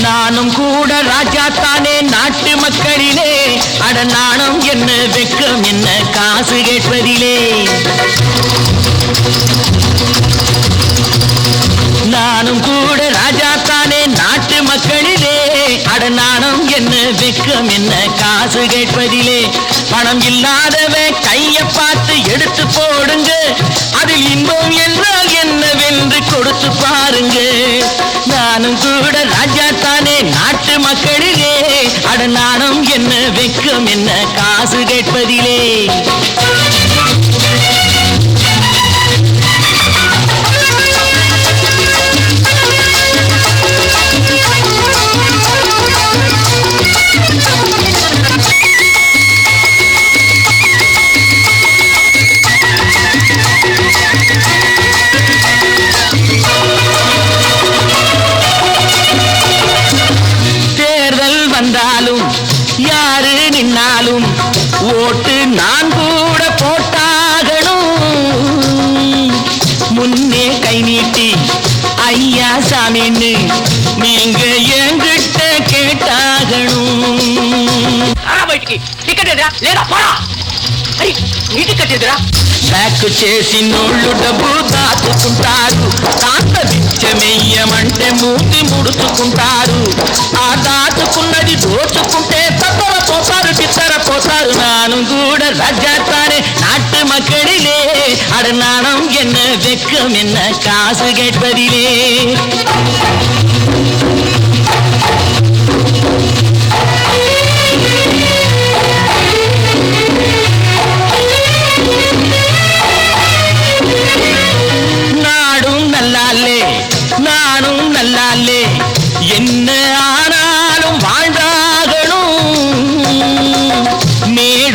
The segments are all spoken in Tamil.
நானும் கூட ராஜா தானே நாட்டு மக்களிலே. அட நாணம் என்ன வெக்கம் என்ன காசு கேட்பதிலே. நானும் கூட ராஜா தானே நாட்டு மக்களிலே. அட நாணம் என்ன வெக்கம் என்ன காசு கேட்பதிலே. பணம் இல்லாதவ கைய பார்த்து எடுத்து போடுங்க. அதில் இன்பம் என்றால் என்ன நாணம் என்ன வெக்கம் என்ன? காசு கேட்பதிலே. நான் கூட போட்டாகணும் முன்னே கை நீட்டி ஐயா சாமின்னு நீங்க என்கிட்ட கேட்டாகணும் బయటికి టికెట్ ఎదురా లేదా పోరా అరే నీ టికెట్ ఎదురా బ్యాక్ చేసి నోళ్ళు డబ్బు దాచుకుంటారు తాత బిచ్చమెయ్యమంటే మూతి ముడుచుకుంటారు ఆ దాచుకున్నది దోచుకుంటే நானும் கூட ராஜாத்தாரு நாட்டு மக்களிலே. அடநாணம் என்ன வெக்கம் என்ன காசு கேட்பதிலே.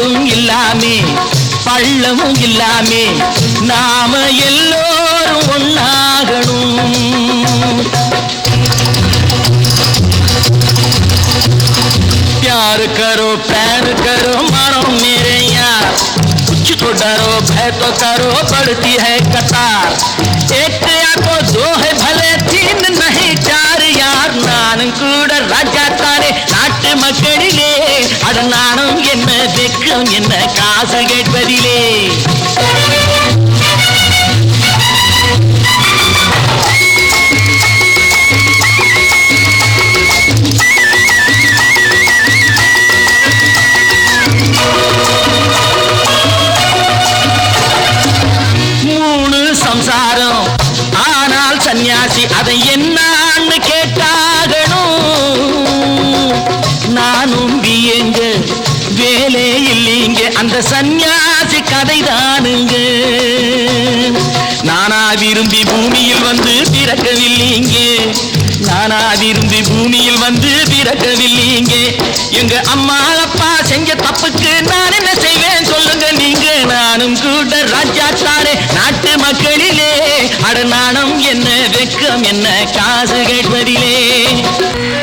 மேடும் இல்லாமே பள்ளமும் இல்லாமே நாம எல்லோரும் ஒன்னாகணும் प्यार करो प्यार करो मानो मेरे यार कुछ तो डरो भय तो करो बढ़ती है कतार एक या तो दो है भले तीन नहीं चार यार நானும் கூட ராஜா தானே நாட்டு மக்களிலே அட நானும் என்ன வெக்கம் என்ன காசு கேட்பதிலே. மூணு சம்சாரம். ஆனால் சன்னியாசி அதை என்ன வேலை இல்லைங்க. அந்த சந்நியாசி கதை தானுங்க நானா விரும்பி பூமியில் வந்து பிறக்கவில்லைங்க. நானா விரும்பி பூமியில் வந்து பிறக்கவில்லைங்க. எங்க அம்மா அப்பா செஞ்ச தப்புக்கு நான் என்ன செய்வேன் சொல்லுங்க நீங்க. நானும் கூட ராஜா நாட்டு மக்களிலே. அட நாணம் என்ன வெக்கம் என்ன காசு கேட்பதிலே.